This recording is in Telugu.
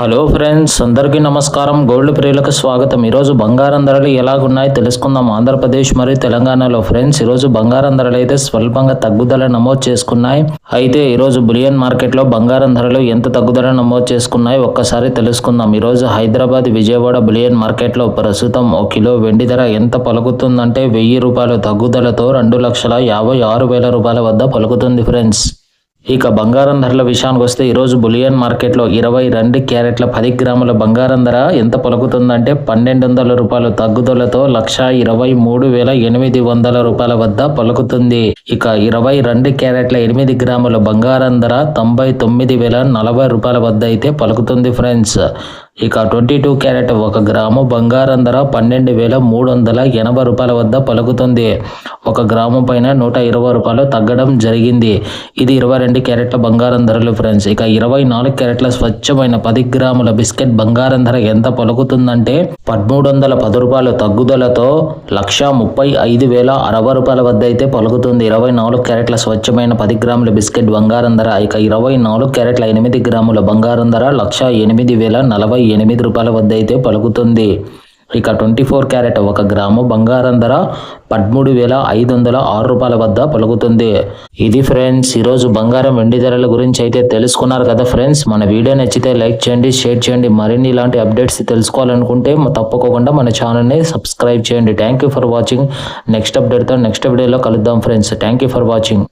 హలో ఫ్రెండ్స్ అందరికీ నమస్కారం. గోల్డ్ ప్రియులకు స్వాగతం. ఈరోజు బంగారం ధరలు ఎలాగున్నాయి తెలుసుకుందాం. ఆంధ్రప్రదేశ్ మరియు తెలంగాణలో ఫ్రెండ్స్ ఈరోజు బంగారం ధరలు అయితే స్వల్పంగా తగ్గుదల నమోదు చేసుకున్నాయి. అయితే ఈరోజు బులియన్ మార్కెట్లో బంగారం ధరలు ఎంత తగ్గుదల నమోదు చేసుకున్నాయి ఒక్కసారి తెలుసుకుందాం. ఈరోజు హైదరాబాద్ విజయవాడ బులియన్ మార్కెట్లో ప్రస్తుతం ఒక కిలో వెండి ధర ఎంత పలుకుతుందంటే వెయ్యి రూపాయలు తగ్గుదలతో రెండు లక్షల యాభై ఆరు వేల రూపాయల వద్ద పలుకుతుంది ఫ్రెండ్స్. ఇక బంగారం ధరల విషయానికి వస్తే ఈరోజు బులియన్ మార్కెట్లో ఇరవై రెండు క్యారెట్ల పది గ్రాముల బంగారం ధర ఎంత పలుకుతుందంటే పన్నెండు వందల రూపాయలు తగ్గుదలతో లక్ష ఇరవై మూడు వేల ఎనిమిది వందల రూపాయల వద్ద పలుకుతుంది. ఇక ఇరవై రెండు క్యారెట్ల ఎనిమిది గ్రాముల బంగారం ధర తొంభై తొమ్మిది వేల నలభై రూపాయల వద్ద అయితే పలుకుతుంది ఫ్రెండ్స్. ఇక ట్వంటీ టూ క్యారెట్ ఒక గ్రాము బంగారం ధర పన్నెండు వేల మూడు వందల ఎనభై రూపాయల వద్ద పలుకుతుంది. ఒక గ్రాము పైన నూట ఇరవై రూపాయలు తగ్గడం జరిగింది. ఇది ఇరవై రెండు క్యారెట్ల బంగారం ధరలు ఫ్రెండ్స్. ఇక ఇరవై నాలుగు క్యారెట్ల స్వచ్ఛమైన పది గ్రాముల బిస్కెట్ బంగారం ధర ఎంత పలుకుతుందంటే పదమూడు వందల పది రూపాయలు తగ్గుదలతో లక్ష ముప్పై ఐదు వేల అరవై రూపాయల వద్ద అయితే పలుకుతుంది. ఇరవై నాలుగు క్యారెట్ల స్వచ్ఛమైన పది గ్రాముల బిస్కెట్ బంగారం ధర ఇక ఇరవై నాలుగు క్యారెట్ల ఎనిమిది గ్రాముల బంగారం ధర లక్ష ఎనిమిది వేల నలభై ఎనిమిది రూపాయల వద్ద అయితే పలుకుతుంది. ఇక ట్వంటీ ఫోర్ క్యారెట్ ఒక గ్రాము బంగారం ధర పదమూడు వేల ఐదు వందల ఆరు రూపాయల వద్ద పలుకుతుంది. ఇది ఫ్రెండ్స్ ఈరోజు బంగారం వెండి ధరల గురించి అయితే తెలుసుకున్నారు కదా ఫ్రెండ్స్. మన వీడియో నచ్చితే లైక్ చేయండి షేర్ చేయండి. మరిన్ని ఇలాంటి అప్డేట్స్ తెలుసుకోవాలనుకుంటే తప్పకోకుండా తప్పకుండా మన ఛానల్ని సబ్స్క్రైబ్ చేయండి. Thank you for watching next అప్డేట్తో next వీడియోలో కలుద్దాం friends. Thank you for watching